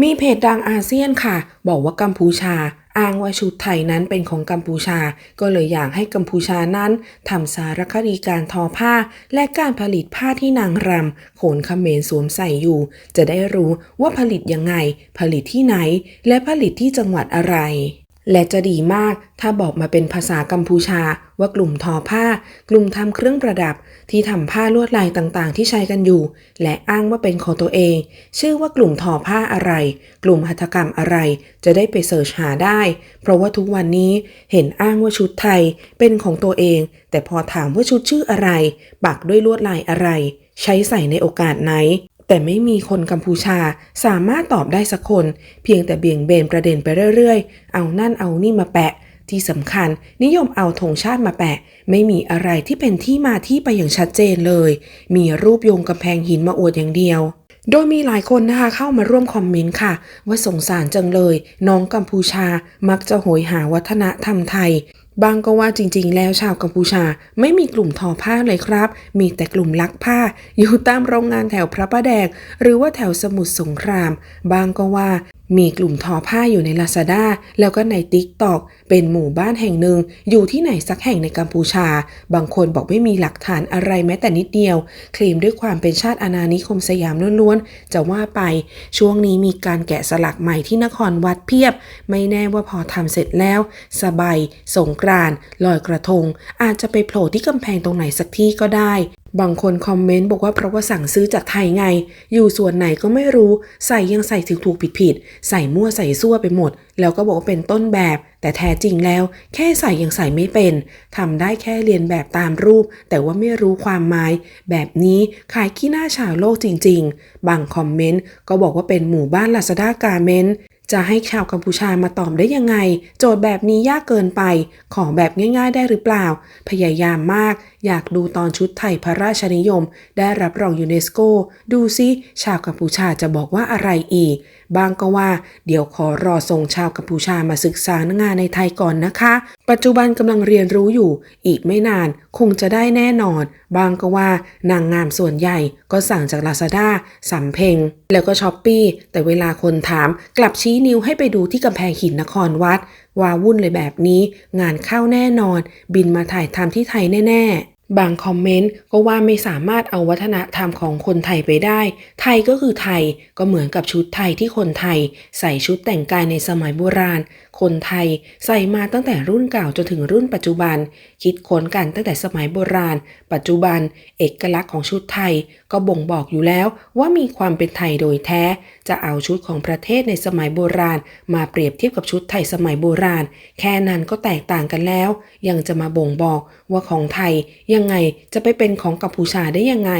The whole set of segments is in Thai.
มีเพจดังอาเซียนค่ะ บอกว่ากัมพูชา อ้างว่าชุดไทยนั้นเป็นของกัมพูชา ก็เลยอยากให้กัมพูชานั้นทำสารคดีการทอผ้า และการผลิตผ้าที่นางรำโขนเขมรสวมใส่อยู่ จะได้รู้ว่าผลิตยังไง ผลิตที่ไหน และผลิตที่จังหวัดอะไร และจะดีมากถ้าบอกมาเป็นภาษากัมพูชาว่ากลุ่มทอผ้า กลุ่มทำเครื่องประดับ ที่ทำผ้าลวดลายต่างๆ ที่ใช้กันอยู่ และอ้างว่าเป็นของตัวเอง ชื่อว่ากลุ่มทอผ้าอะไร กลุ่มหัตถกรรมอะไร จะได้ไปเสิร์ชหาได้ เพราะว่าทุกวันนี้เห็นอ้างว่าชุดไทยเป็นของตัวเอง แต่พอถามว่าชุดชื่ออะไร ปักด้วยลวดลายอะไร ใช้ใส่ในโอกาสไหน แต่ไม่มีคนกัมพูชาสามารถตอบได้สักคน เพียงแต่เบี่ยงเบนประเด็นไปเรื่อยๆ เอานั่นเอานี่มาแปะ ที่สำคัญนิยมเอาธงชาติมาแปะ ไม่มีอะไรที่เป็นที่มาที่ไปอย่างชัดเจนเลย มีรูปโยงกำแพงหินมาอวดอย่างเดียวโดยมีหลายคนนะคะเข้ามาร่วมคอมเมนต์ค่ะ ว่าสงสารจังเลย น้องกัมพูชามักจะโหยหาวัฒนธรรมไทย บางก็ว่าจริงๆ แล้วชาวกัมพูชาไม่มีกลุ่มทอผ้าเลยครับ มีแต่กลุ่มลักผ้า อยู่ตามโรงงานแถวพระประแดง หรือว่าแถวสมุทรสงคราม บางก็ว่า มีกลุ่มทอผ้าอยู่ในลาซาด้าแล้วก็ในติ๊กตอกเป็นหมู่บ้านแห่งหนึ่ง อยู่ที่ไหนสักแห่งในกัมพูชา บางคนบอกไม่มีหลักฐานอะไรแม้แต่นิดเดียว เคลมด้วยความเป็นชาติอาณานิคมสยามล้วนๆ จะว่าไปช่วงนี้มีการแกะสลักใหม่ที่นครวัดเพียบ ไม่แน่ว่าพอทำเสร็จแล้ว สบาย สงกรานต์ลอยกระทง อาจจะไปโผล่ที่กำแพงตรงไหนสักที่ก็ได้ บางคนคอมเมนต์บอกว่าเพราะว่าสั่งซื้อจากไทยไง อยู่ส่วนไหนก็ไม่รู้ใส่ยังใส่ถูกถูกผิดผิดใส่มั่วใส่ซั่วไปหมด แล้วก็บอกว่าเป็นต้นแบบ แต่แท้จริงแล้ว แค่ใส่ยังใส่ไม่เป็นทำได้แค่เรียนแบบตามรูป แต่ว่าไม่รู้ความหมาย แบบนี้ขายขี้หน้าชาวโลกจริง ๆ บางคอมเมนต์ก็บอกว่าเป็นหมู่บ้านลาซาด้ากาเมน จะให้ชาวกัมพูชามาตอบได้ยังไง โจทย์แบบนี้ยากเกินไป ขอแบบง่ายๆได้หรือเปล่า พยายามมาก อยากดูตอนชุดไทยพระราชนิยม ได้รับรองยูเนสโก ดูซิ ชาวกัมพูชาจะบอกว่าอะไรอีก บางก็ว่าเดี๋ยวขอรอส่งชาวกัมพูชามาศึกษางานในไทยก่อนนะคะ ปัจจุบันกำลังเรียนรู้อยู่ อีกไม่นานคงจะได้แน่นอน บางก็ว่านางงามส่วนใหญ่ก็สั่งจากลาซาด้าสำเพ็ง แล้วก็ช้อปปี้แต่เวลาคนถามกลับชี้นิ้วให้ไปดูที่กำแพงหินนครวัด ว่าวุ่นเลยแบบนี้ งานเข้าแน่นอน บินมาถ่ายทำที่ไทยแน่ ๆ บางคอมเมนต์ก็ว่าไม่สามารถเอาวัฒนธรรมของคนไทยไปได้ ไทยก็คือไทย ก็เหมือนกับชุดไทยที่คนไทย ใส่ชุดแต่งกายในสมัยโบราณคนไทยใส่มาตั้งแต่รุ่นเก่าจนถึงรุ่นปัจจุบัน คิดค้นกันตั้งแต่สมัยโบราณ ปัจจุบัน เอกลักษณ์ของชุดไทยก็บ่งบอกอยู่แล้วว่ามีความเป็นไทยโดยแท้ จะเอาชุดของประเทศในสมัยโบราณ มาเปรียบเทียบกับชุดไทยสมัยโบราณ แค่นั้นก็แตกต่างกันแล้ว ยังจะมาบ่งบอกว่าของไทยยังไงจะไปเป็นของกัมพูชาได้ยังไง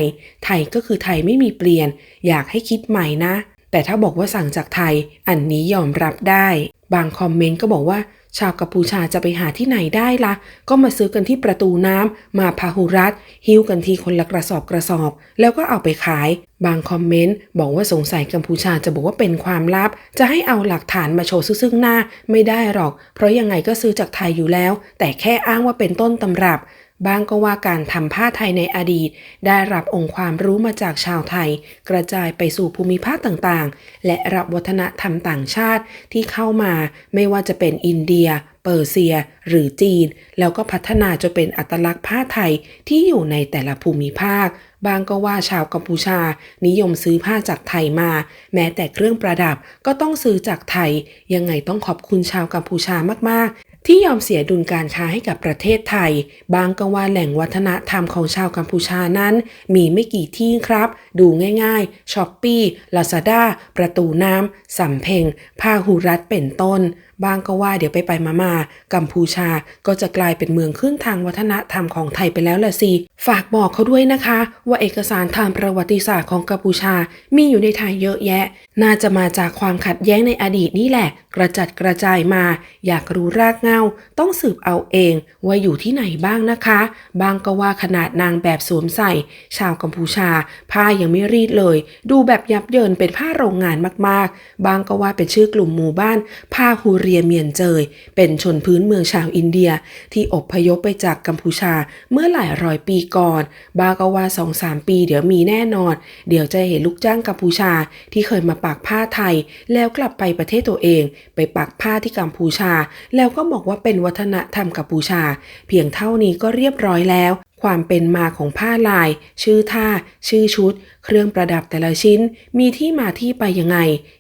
ไทยก็คือไทยไม่มีเปลี่ยน อยากให้คิดใหม่นะ แต่ถ้าบอกว่าสั่งจากไทยอันนี้ยอมรับได้ บางคอมเมนต์ก็บอกว่า ชาวกัมพูชาจะไปหาที่ไหนได้ละ่ะ ก็มาซื้อกันที่ประตูน้ำมาพาหุรัตหิ้วกันทีคนละกระสอบกระสอบ แล้วก็เอาไปขาย บางคอมเมนต์บอกว่าสงสัยกัมพูชาจะบอกว่าเป็นความลับ จะให้เอาหลักฐานมาโชว์ซึ่งหน้าไม่ได้หรอก เพราะยังไงก็ซื้อจากไทยอยู่แล้ว แต่แค่อ้างว่าเป็นต้นตำรับ บางก็ว่าการทำผ้าไทยในอดีต ได้รับองค์ความรู้มาจากชาวไทย กระจายไปสู่ภูมิภาคต่างๆ และรับวัฒนธรรมต่างชาติที่เข้ามาไม่ว่าจะเป็นอินเดีย เปอร์เซีย หรือจีน แล้วก็พัฒนาจนเป็นอัตลักษณ์ผ้าไทยที่อยู่ในแต่ละภูมิภาค บางก็ว่าชาวกัมพูชา นิยมซื้อผ้าจากไทยมา แม้แต่เครื่องประดับก็ต้องซื้อจากไทย ยังไงต้องขอบคุณชาวกัมพูชามากๆ ที่ยอมเสียดุลการค้าให้กับประเทศไทย บางก็ว่าแหล่งวัฒนธรรมของชาวกัมพูชานั้น มีไม่กี่ที่ครับ ดูง่ายๆช้อปปี้ลาซาด้าประตูน้ำสำเพ็งพาหุรัตเป็นต้น บางก็ว่าเดี๋ยวไปไปมามากัมพูชาก็จะกลายเป็นเมืองขึ้นทางวัฒนธรรมของไทยไปแล้วล่ะสิ ฝากบอกเขาด้วยนะคะ ว่าเอกสารทางประวัติศาสตร์ของกัมพูชา มีอยู่ในไทยเยอะแยะ น่าจะมาจากความขัดแย้งในอดีตนี่แหละ กระจัดกระจายมา อยากรู้รากเหง้าต้องสืบเอาเอง ว่าอยู่ที่ไหนบ้างนะคะ บางก็ว่าขนาดนางแบบสวมใส่ ชาวกัมพูชา ผ้ายังไม่รีดเลย ดูแบบยับเยินเป็นผ้าโรงงานมากๆ บางก็ว่าเป็นชื่อกลุ่มหมู่บ้านผ้าฮูริรียเมียนเจย เป็นชนพื้นเมืองชาวอินเดีย ที่อพยพไปจากกัมพูชาเมื่อหลายร้อยปีก่อนบาก็ว่าสองสามปีเดี๋ยวมีแน่นอน เดี๋ยวจะเห็นลูกจ้างกัมพูชาที่เคยมาปักผ้าไทย แล้วกลับไปประเทศตัวเอง ไปปักผ้าที่กัมพูชา แล้วก็บอกว่าเป็นวัฒนธรรมกัมพูชา เพียงเท่านี้ก็เรียบร้อยแล้ว ความเป็นมาของผ้าลาย ชื่อท่า ชื่อชุด เครื่องประดับแต่ละชิ้น มีที่มาที่ไปยังไง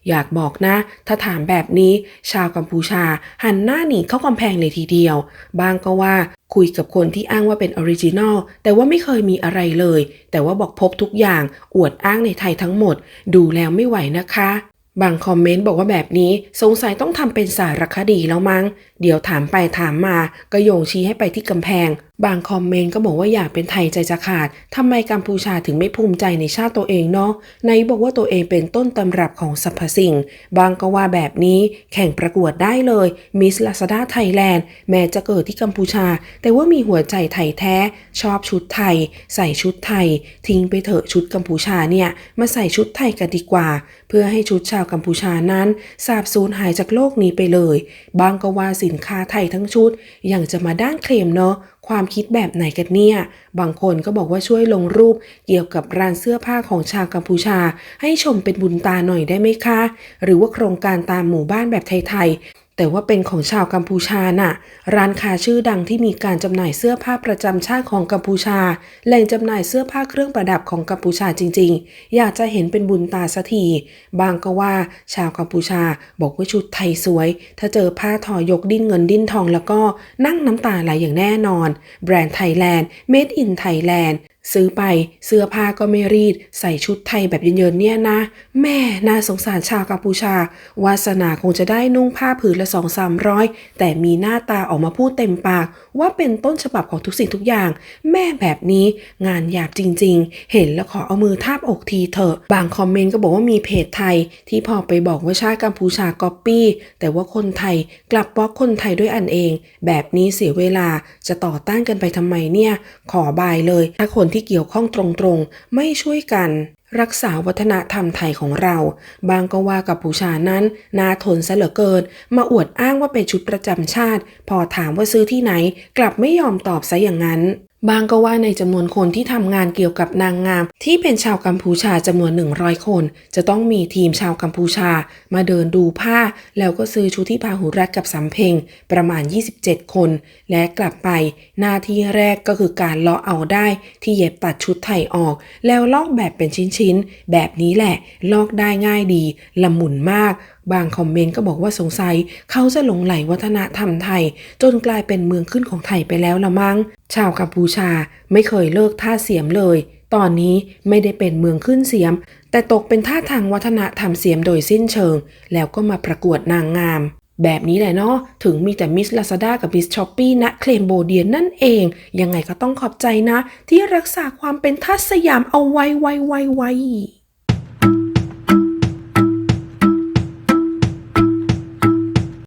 อยากบอกนะ ถ้าถามแบบนี้ ชาวกัมพูชา หันหน้าหนีเข้ากำแพงเลยทีเดียว บางก็ว่าคุยกับคนที่อ้างว่าเป็นออริจินอลแต่ว่าไม่เคยมีอะไรเลย แต่ว่าบอกพบทุกอย่าง อวดอ้างในไทยทั้งหมด ดูแล้วไม่ไหวนะคะบางคอมเมนต์บอกว่าแบบนี้สงสัยต้องทำเป็นสารคดีแล้วมั้ง เดี๋ยวถามไปถามมาก็โยงชี้ให้ไปที่กำแพง บางคอมเมนต์ก็บอกว่าอยากเป็นไทยใจจะขาด ทำไมกัมพูชาถึงไม่ภูมิใจในชาติตัวเองเนาะไหนบอกว่าตัวเองเป็นต้นตำรับของสรรพสิ่ง บางก็ว่าแบบนี้แข่งประกวดได้เลยมิสลาซาด้าไทยแลนด์แม้จะเกิดที่กัมพูชา แต่ว่ามีหัวใจไทยแท้ ชอบชุดไทย ใส่ชุดไทย ทิ้งไปเถอะชุดกัมพูชาเนี่ย มาใส่ชุดไทยกันดีกว่า เพื่อให้ชุดชาวกัมพูชานั้นสาบสูญหายจากโลกนี้ไปเลย บางก็ว่าสินค้าไทยทั้งชุดยังจะมาด้านเคลมเนาะความคิดแบบไหนกันเนี่ย บางคนก็บอกว่าช่วยลงรูปเกี่ยวกับร้านเสื้อผ้าของชาวกัมพูชา ให้ชมเป็นบุญตาหน่อยได้ไหมคะ หรือว่าโครงการตามหมู่บ้านแบบไทยๆ แต่ว่าเป็นของชาวกัมพูชาน่ะ ร้านค้าชื่อดังที่มีการจำหน่ายเสื้อผ้าประจำชาติของกัมพูชา แหล่งจำหน่ายเสื้อผ้าเครื่องประดับของกัมพูชาจริง ๆ อยากจะเห็นเป็นบุญตาสักทีบางก็ว่าชาวกัมพูชาบอกว่าชุดไทยสวย ถ้าเจอผ้าทอยกดิ้นเงินดิ้นทองแล้วก็นั่งน้ำตาไหลอย่างแน่นอน แบรนด์ไทยแลนด์ Made in Thailand ซื้อไปเสื้อผ้าก็ไม่รีด ใส่ชุดไทยแบบเยินๆเนี่ยนะ แม่น่าสงสารชาวกัมพูชา วาสนาคงจะได้นุ่งผ้าผืนละสองสามร้อยแต่มีหน้าตาออกมาพูดเต็มปาก ว่าเป็นต้นฉบับของทุกสิ่งทุกอย่าง แม่แบบนี้งานหยาบจริงๆ เห็นแล้วขอเอามือทาบอกทีเถอะ บางคอมเมนต์ก็บอกว่ามีเพจไทย ที่พอไปบอกว่าชาติกัมพูชาก๊อปปี้ แต่ว่าคนไทยกลับบล็อกคนไทยด้วยอันเอง แบบนี้เสียเวลาจะต่อต้านกันไปทำไมเนี่ย ขอบายเลย ถ้าคนที่เกี่ยวข้องตรงๆ ไม่ช่วยกัน รักษาวัฒนธรรมไทยของเรา บางก็ว่ากับผู้ชานั้นน่าทนซะเหลือเกิน มาอวดอ้างว่าเป็นชุดประจำชาติ พอถามว่าซื้อที่ไหน กลับไม่ยอมตอบซะอย่างนั้น บางก็ว่าในจำนวนคนที่ทำงานเกี่ยวกับนางงาม ที่เป็นชาวกัมพูชาจำนวน 100 คน จะต้องมีทีมชาวกัมพูชา มาเดินดูผ้า แล้วก็ซื้อชุดที่พาหุรัตกับสำเพ็งประมาณ 27 คน และกลับไป หน้าที่แรกก็คือการเลาะเอาได้ที่เย็บตัดชุดไทยออก แล้วลอกแบบเป็นชิ้นๆ แบบนี้แหละ ลอกได้ง่ายดีละมุนมากบางคอมเมนต์ก็บอกว่าสงสัย เขาจะหลงไหลวัฒนธรรมไทย จนกลายเป็นเมืองขึ้นของไทยไปแล้วละมั้ง ชาวกัมพูชาไม่เคยเลิกท่าเสียมเลย ตอนนี้ไม่ได้เป็นเมืองขึ้นเสียม แต่ตกเป็นท่าทางวัฒนธรรมเสียมโดยสิ้นเชิง แล้วก็มาประกวดนางงาม แบบนี้แหละเนาะ ถึงมีแต่มิสลาซาด้ากับมิสช้อปปี้ณเคลมโบเดียนนั่นเอง ยังไงก็ต้องขอบใจนะ ที่รักษาความเป็นทัศสยามเอาไว้ไว้ไว้ไว้